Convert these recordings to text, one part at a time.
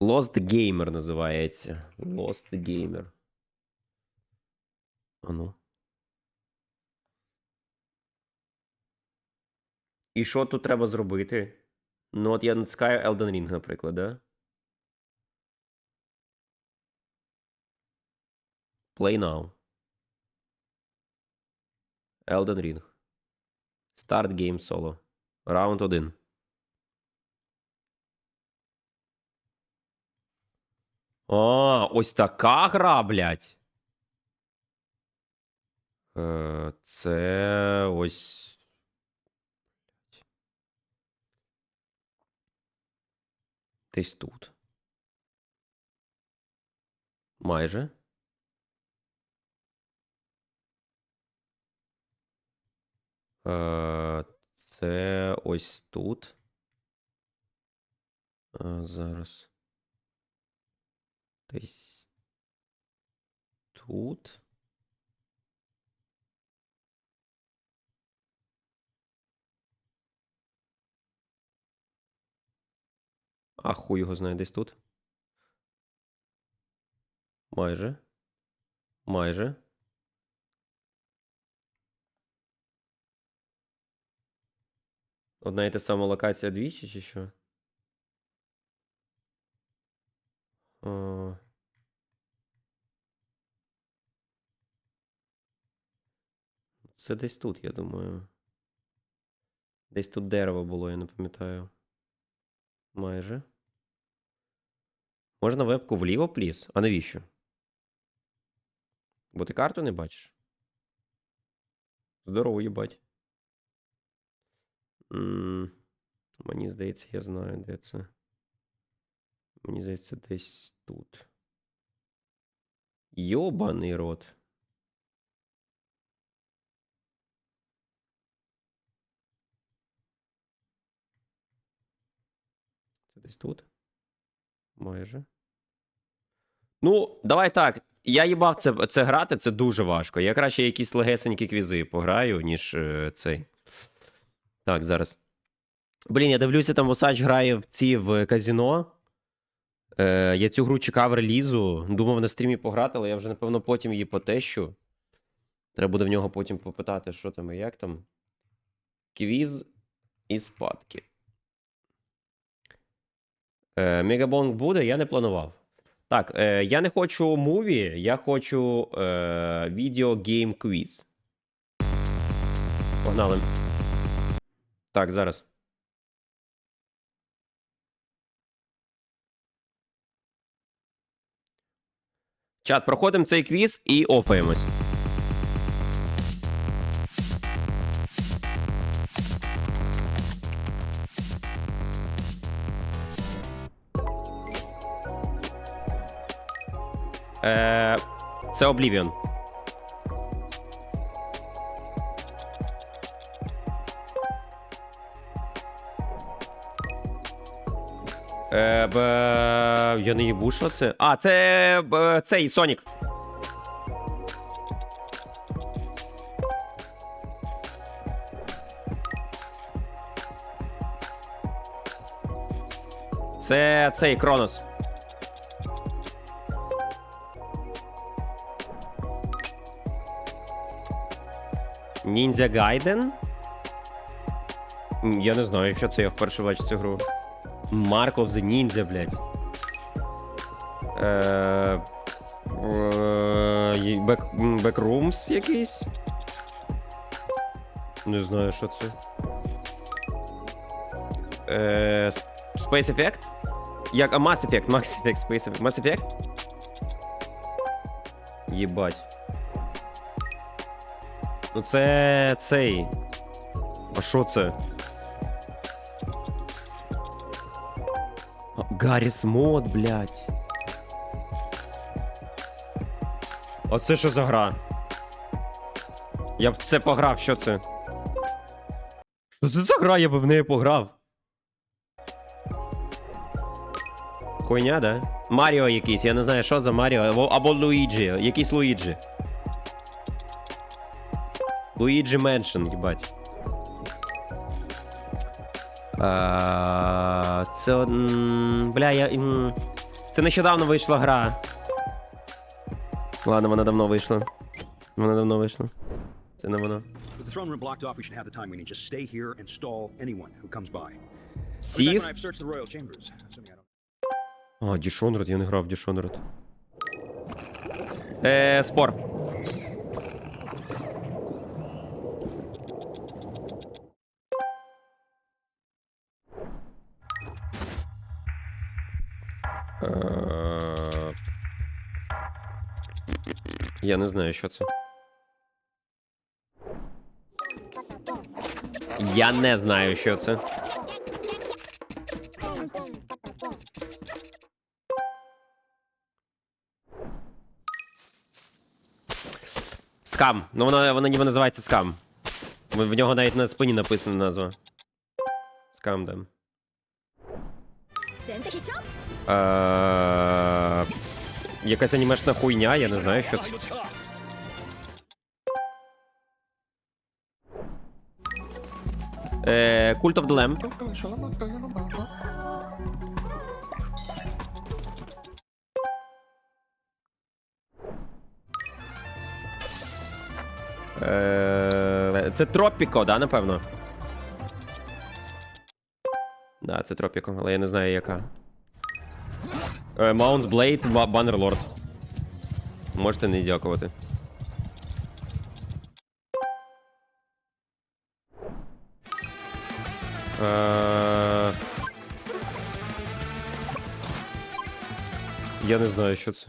Lost Gamer називається. Lost Gamer. Ану. І що тут треба зробити? Ну, от я натискаю Elden Ring, наприклад, да? Play now. Elden Ring. Start game solo. Раунд 1. А, ось така гра, блядь. Е, Це ось. Десь тут. Майже. Е, Це ось тут. Е, Зараз. Десь тут. А хуй його знає десь тут. Майже. Майже. Одна і та сама локація двічі, чи що? Це десь тут, я думаю. Десь тут дерево було, я не пам'ятаю. Майже. Можна вебку вліво, пліс? А навіщо? Бо ти карту не бачиш? Здорово, їбать. М, Мені здається, я знаю, де це. Мені здається, десь тут. Йобаний рот. Це десь тут. Майже. Ну, давай так. Я їбав це, це грати, це дуже важко. Я краще якісь легесенькі квізи пограю, ніж е, цей. Так, зараз. Блін, я дивлюся, там Осач грає в ці в казіно. Е, я цю гру чекав релізу. Думав на стрімі пограти, але я вже, напевно, потім її потещу. Треба буде в нього потім попитати, що там і як там. Квіз і спадки. Е, Мегабонг буде, я не планував. Так, е, я не хочу муві, я хочу е, відео гейм квіз. Погнали. Так, зараз. Чат, проходимо цей квіз і офаємось. Е, це Oblivion. Я не їбу, що це. А, це б, цей Сонік. Це цей Кронос. Ніндзя Гайден? Я не знаю, що це я вперше бачу цю гру. Mark of the Ninja, блядь. Е, е, м, Backrooms якийсь? Не знаю, що це. Е, Space Effect? Як, а Mass Effect, Mass Effect, Space Effect. Mass Effect? Єбать. Ну це цей. А що це? Гарріс мод, блядь. А це що за гра? Я б це пограв, що це? Що це за гра, я би в неї пограв. Хуйня, да? Маріо якийсь, я не знаю, що за Маріо, або, або Луїджі, якийсь Луїджі. Луїджі Меншн, їбать. А, це. м, Бля, я. м, Це нещодавно вийшла гра. Ладно, вона давно вийшла. Вона давно вийшла. Це не воно. With the throne room blocked off, we should have the time we need. Just stay here and stall anyone who comes by. Back Сів? when I've searched the royal chambers, assuming I don't. А, Дішонред, я не грав в Дішонред. Е, спор. Я не знаю, що це. Я не знаю, що це. Скам. Ну воно воно ніби називається скам. В нього навіть на спині написана назва. Скам, да якась анімешна хуйня, я не знаю, що це. Е, Cult the Lamb. Е, Це Тропіко, да, напевно? Да, це Тропіко, але я не знаю яка. Е, Mount Blade, Ба- Bannerlord. Можете не дякувати. Е, Я не знаю, що це.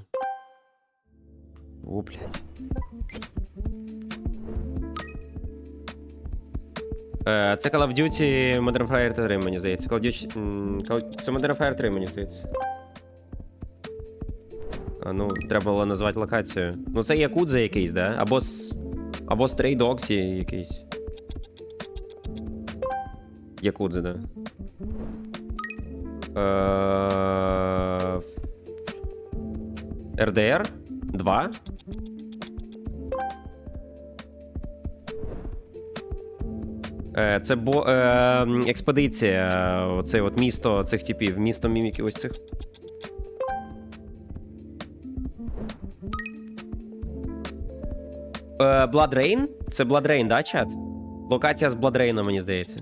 О, блядь. Е, Це Call of Duty Modern Warfare 3, мені здається. Call of Duty... Це Modern Warfare 3, мені здається. Ну, треба було назвати локацію. Ну, це Якудза якийсь, да? Або с... Або Stray Dogs якийсь. Якудза, да. Е... РДР 2. Е, Це бо е, експедиція. Оце от місто цих типів, місто міміків ось цих. Е, Blood Rain? Це Blood Rain, да, чат? Локація з Blood Rain, мені здається.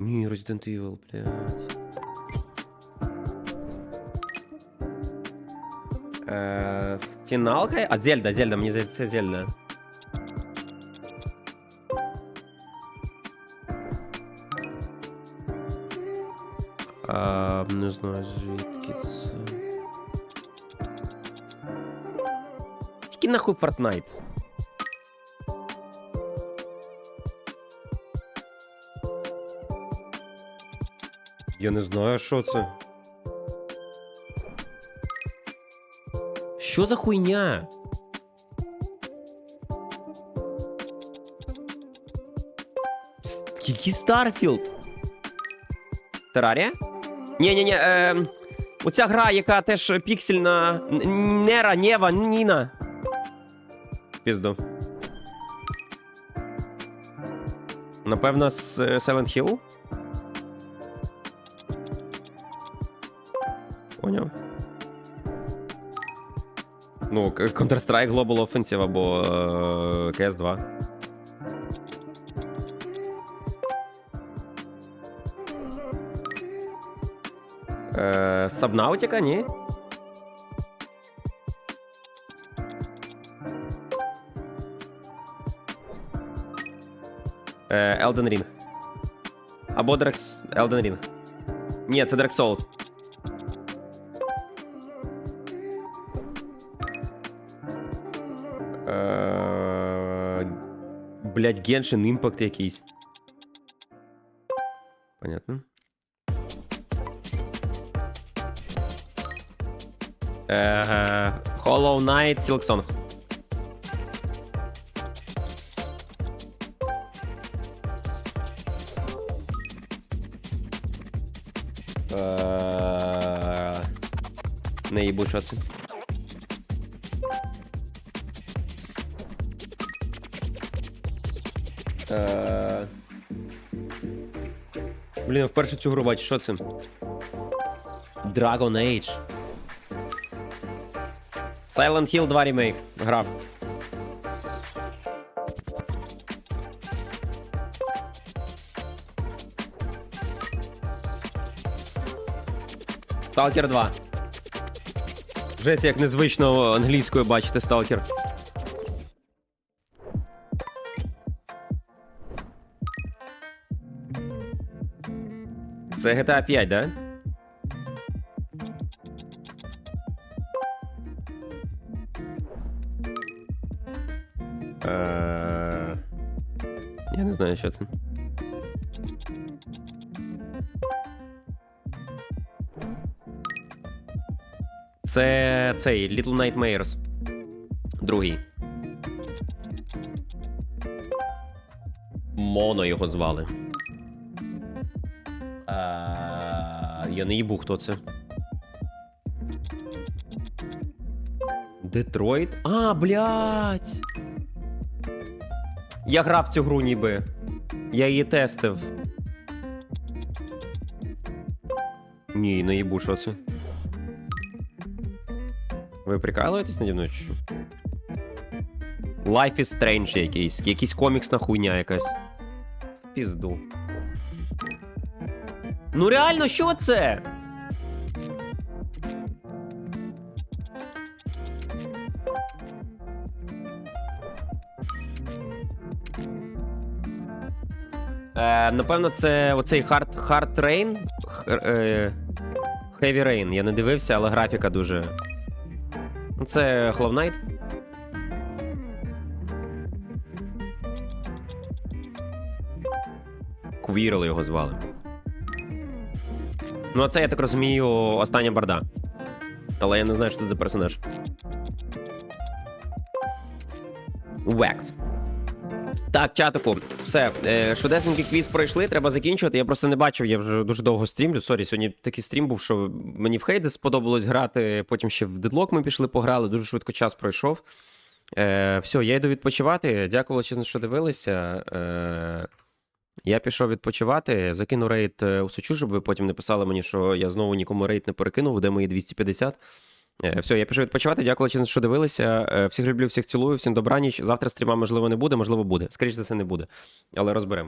Ні, Resident Evil, блядь. Е, фіналка? А, Зельда, Зельда, мені здається, це Зельда. А, не знаю, звідки це. Тільки нахуй Fortnite. Я не знаю, що це. Що за хуйня? Який Старфілд? Терарія? Ні, ні, ні. Е, оця гра, яка теж піксельна. Нера, Нева, Ніна. Пізду. Напевно, з е, Silent Hill. Поняв. Ну, Counter-Strike Global Offensive або е, CS2. Е, Subnautica, ні? Elden Ring. Або. S- Elden Ring. Ні, це Dark Souls. Блять, Genshin Impact якийсь. Понятно. Hollow Knight Silksong. Що. Е, Блін, я вперше цю гру бачу, що це? Dragon Age. Silent Hill 2 ремейк. Грав. Сталкер 2. Жесть, як незвично англійською бачити сталкер. Це GTA 5, да? Е, Я не знаю, що це. Це цей Little Nightmares. Другий. Моно його звали. А, я не їбу, хто це. Детройт? А, блядь! Я грав цю гру ніби. Я її тестив. Ні, не їбу, що це. Ви прикалуєтесь наді мною? Life is Strange якийсь. Якийсь коміксна хуйня якась. Пізду. Ну реально, що це? Е, напевно, це оцей Hard, Hard Rain. Х- е, Heavy Rain. Я не дивився, але графіка дуже. Це Hollow Knight. Квірл його звали. Ну, а це, я так розумію, остання борда. Але я не знаю, що це за персонаж. Векс. Так, чатику, все. Е, швидесенький квіз пройшли, треба закінчувати. Я просто не бачив, я вже дуже довго стрімлю. Сорі, сьогодні такий стрім був, що мені в Хейдес сподобалось грати. Потім ще в Дедлок ми пішли, пограли. Дуже швидко час пройшов. Е, все, я йду відпочивати. Дякую величезно, що дивилися. Е, я пішов відпочивати, закину рейд е, у Сочу, щоб ви потім не писали мені, що я знову нікому рейд не перекинув, де мої 250. Е, Все, я пішов відпочивати. Дякую величезно, що дивилися. Е, Всіх люблю, всіх цілую, всім добраніч. Завтра стріма, можливо, не буде, можливо, буде. Скоріше за все, не буде. Але розберемось.